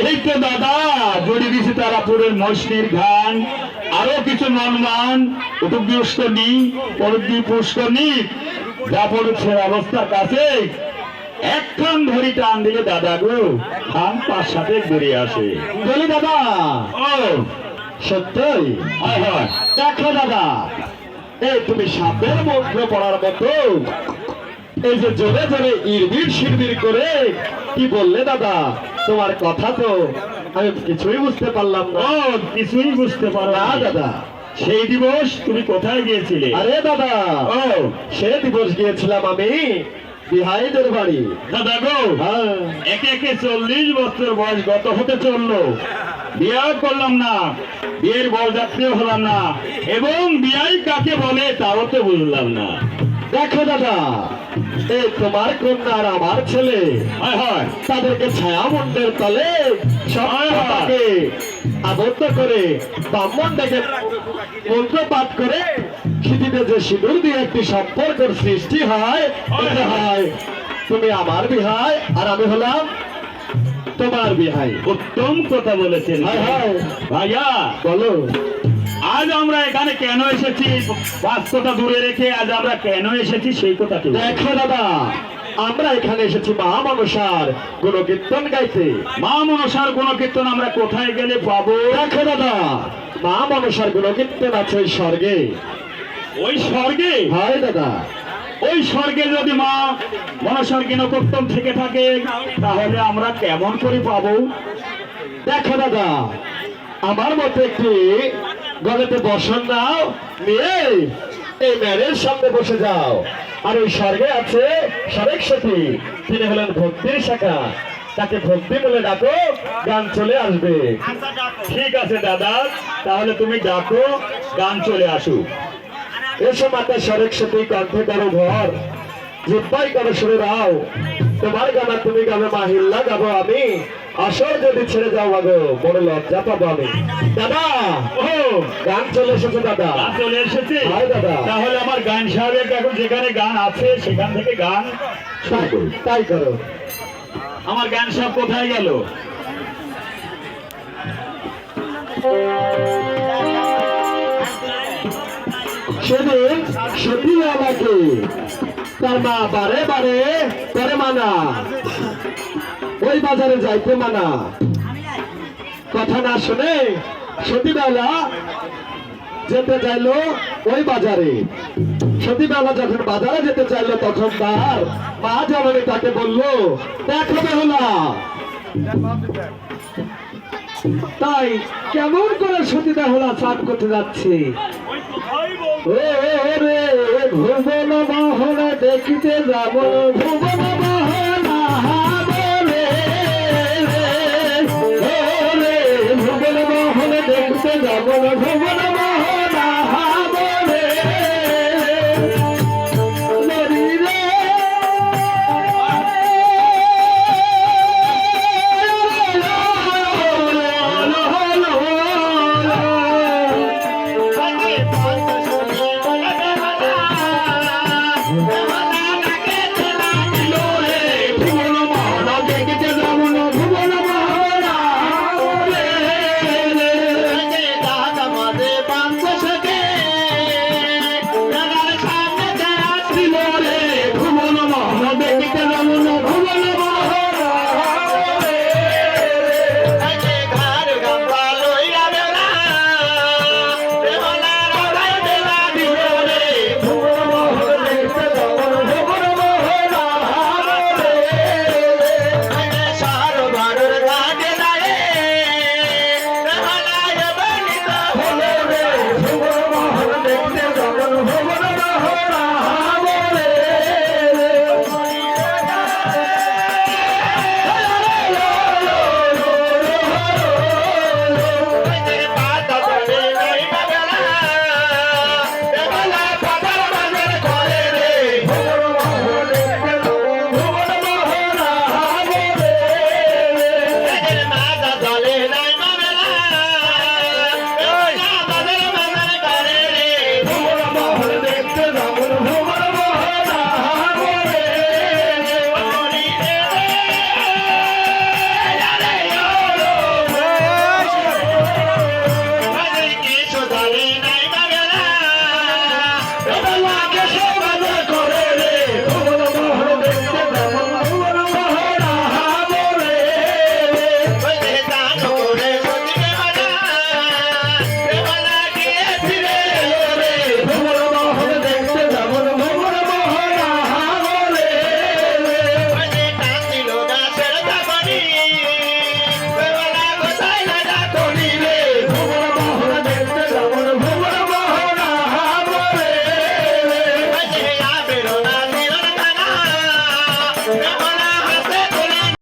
এই তো দাদা জড়ি দিছে তারাপুরের মশনির ঘান। আরও কিছু ননমান পুষ্করণী অবস্থার কাছে। একখান ধরি টান দিলে দাদা গো খান পাঁচ সাথে বেরিয়ে আসে। বলি দাদা ও। সত্যই? দেখো দাদা এই তুমি সাপের মন্ত্র পড়ার মতো এই যে জোরে জোরে ইরবির শিরবির করে কি বললে দাদা? তোমার কথা তো আমি কিছুই বুঝতে পারলাম না। কিছুই বুঝতে পারো না দাদা। সেই দিবস তুমি কোথায় গিয়েছিলে? আরে দাদা ও। সে দিবস গিয়েছিলাম আমি বিহাইদের বাড়ি। দাদা গো হ্যাঁ। একে একে চল্লিশ বছর বয়স গত হতে চলল। বিয়ে করলাম না বিয়ের বরযাত্রীও হলাম না এবং বিয়াই কাকে বলে তাও তো বুঝলাম না। দেখো দাদা এই তোমার কন্যা আর আমার ছেলে তাদেরকে ছায়া মন্ডের তলে সবাইকে আবদ্ধ করে ব্রাহ্মণ ডেকে মন্ত্র পাঠ করে সিঁথিতে যে সিঁদুর দিয়ে একটি সম্পর্কের সৃষ্টি হয় হয় তুমি আমার বিহায় আর আমি হলাম তোমার বিহাই উত্তম কথা বলেছেন। ভাইয়া বলো। আজ আমরা এখানে কেন এসেছি? বাস্তবতা দূরে রেখে আজ আমরা কেন এসেছি সেই কথা দেখো দাদা আমরা এখানে এসেছি মা মানুষার গুণকীর্তন গাইতে। মা মনসার কোন কীর্তন আমরা কোথায় গেলে পাবো? দেখো দাদা মা মানুষার গুণকীর্তন আছে ওই স্বর্গে। ওই স্বর্গে? হয় দাদা। ওই স্বর্গে যদি মা মনসার কিনকর্তন থেকে থাকে তাহলে আমরা কেমন করে পাবো? দেখো দাদা আমার মতে একটি গলেতে বসন নাও নিয়ে এই ম্যারের সামনে বসে যাও। আর ওই স্বর্গে আছে সরেক সতী তিনি হলেন ভক্তির শাখা। তাকে ভক্তি বলে ডাকো গান চলে আসবে। ঠিক আছে দাদা তাহলে তুমি ডাকো গান চলে আসুক এসো মাতা সরেক সতী কণ্ঠে করো ভর জিব্বাই করো সুরে রাও। তোমার গানা তুমি গাবে মাহিল্লা গাবো আমি। আসর যদি ছেড়ে যাও আগো বড় লজ্জা পাবো আমি। দাদা ও গান চলে এসেছে দাদা। চলে এসেছে? দাদা। তাহলে আমার গান সাহেবের এখন যেখানে গান আছে সেখান থেকে গান তাই- করো। আমার গান সাহেব কোথায় গেল? সেদিন সতী আমাকে তার মা বারে বারে করে মানা। ওই বাজারে যাইতে মানা। কথা না শুনে সতীবেলা যেতে চাইলো ওই বাজারে। সতীবেলা যখন বাজারে যেতে চাইলো তখন তার মা জননী তাকে বলল দেখো বেহুলা। তাই কেমন করে সতীদা বেহুলা চাপ করতে যাচ্ছে? ও রে ভুবন মোহন দেখিতে যাব ভুবন ও রে ভুবন মোহন দেখতে যাব ভুবন